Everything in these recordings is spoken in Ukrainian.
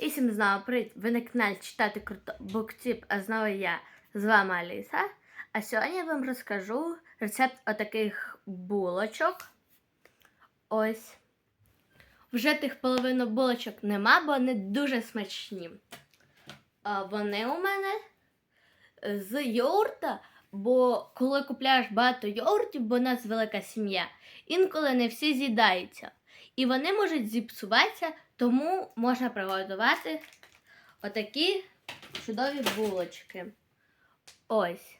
І всім знову привіт! Ви на каналі читати круто буктіп, а знову я з вами Аліса. А сьогодні я вам розкажу рецепт отаких булочок. Ось. Вже тих половину булочок нема, бо вони дуже смачні. А вони у мене з йогурта, бо коли купляєш багато йогуртів, бо у нас велика сім'я, інколи не всі з'їдаються. І вони можуть зіпсуватися, тому можна приготувати отакі чудові булочки. Ось.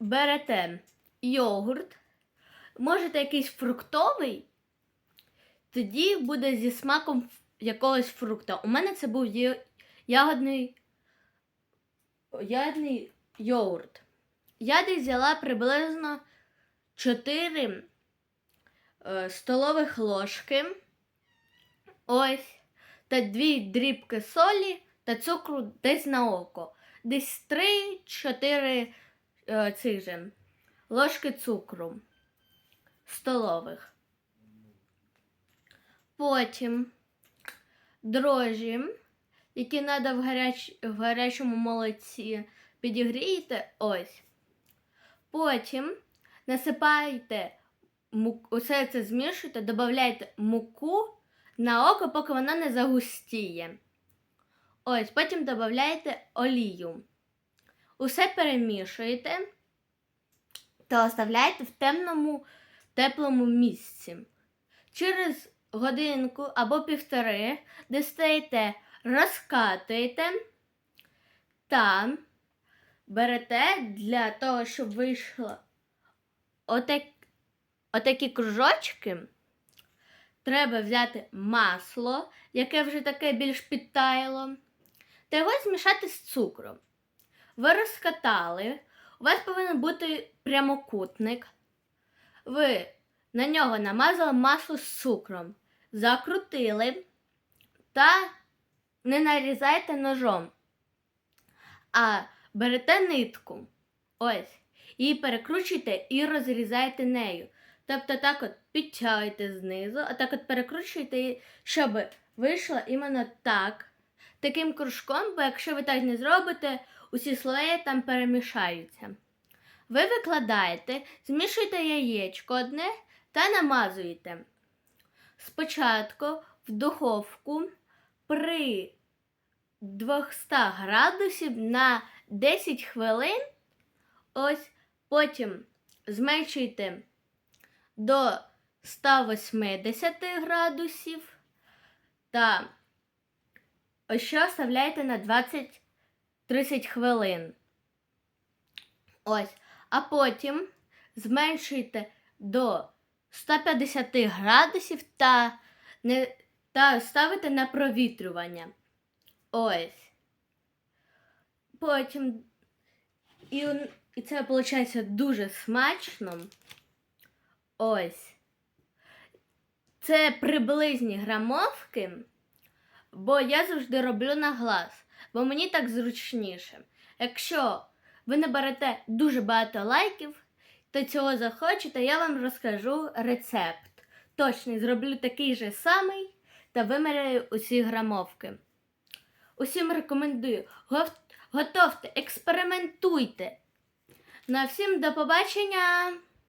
Берете йогурт, можете якийсь фруктовий, тоді буде зі смаком якогось фрукта. У мене це був ягодний, ягодний йогурт. Я десь взяла приблизно 4 е, столових ложки. Ось. Та дві дрібки солі та цукру десь на око. Десь 3-4 е, ложки цукру столових. Потім дрожжі, які треба в, гаряч... в гарячому молоці, підігрієте ось. Потім насипаєте мук... усе це змішуєте, додавайте муку на око, поки вона не загустіє. Ось, потім додаєте олію. Усе перемішуєте та оставляєте в темному, теплому місці. Через годинку або півтори дістаєте, розкатуєте та берете для того, щоб вийшло отак, отакі кружочки. Треба взяти масло, яке вже таке більш підтаяло, та його змішати з цукром. Ви розкатали, у вас повинен бути прямокутник. Ви на нього намазали масло з цукром, закрутили та не нарізайте ножом, а берете нитку. Ось. Її перекручуєте і розрізаєте нею. Тобто так от підтягуєте знизу, а так от перекручуєте, щоб вийшло іменно так. Таким кружком, бо якщо ви так не зробите, усі слої там перемішаються. Ви викладаєте, змішуєте яєчко одне та намазуєте. Спочатку в духовку при 200 градусів на 10 хвилин. Ось потім зменшуйте до 180 градусів та що оставляєте на 20-30 хвилин. Ось. А потім зменшуйте до 150 градусів та, не, та ставите на провітрювання. Ось. Потім і, і це виходить дуже смачно. Ось. Це приблизні грамовки, бо я завжди роблю на глаз, бо мені так зручніше. Якщо ви наберете дуже багато лайків, то цього захочете, я вам розкажу рецепт. Точний зроблю такий же самий та виміряю усі грамовки. Усім рекомендую. Готовте, експериментуйте. На всім до побачення!